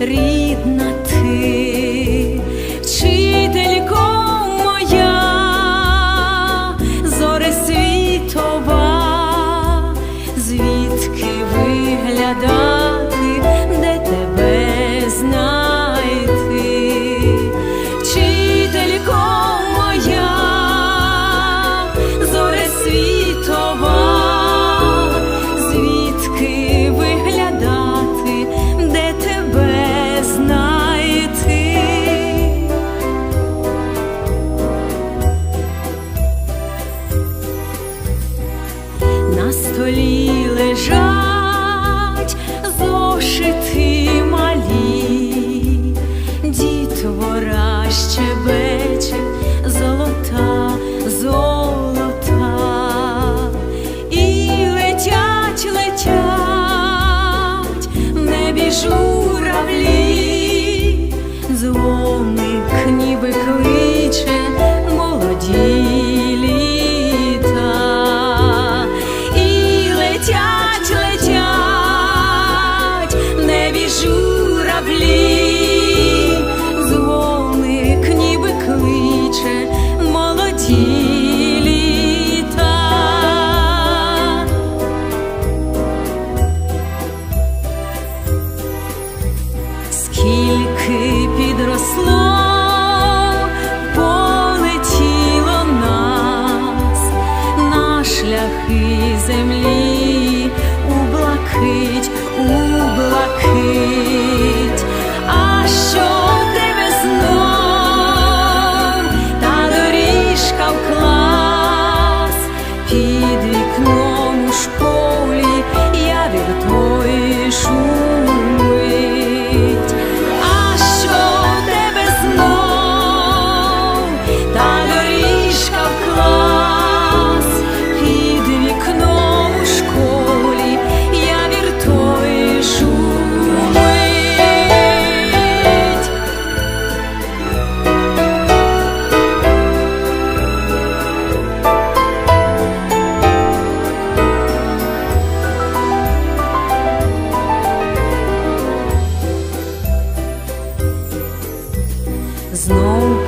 рідна ти, вчителько моя, зори світова, звідки виглядає. Столі лежать зошити малі, дітвора щебече, золота, золота, і летять, летять не небі Скільки підросло, полетіло нас на шляхи землі у блакить, у блакить. mão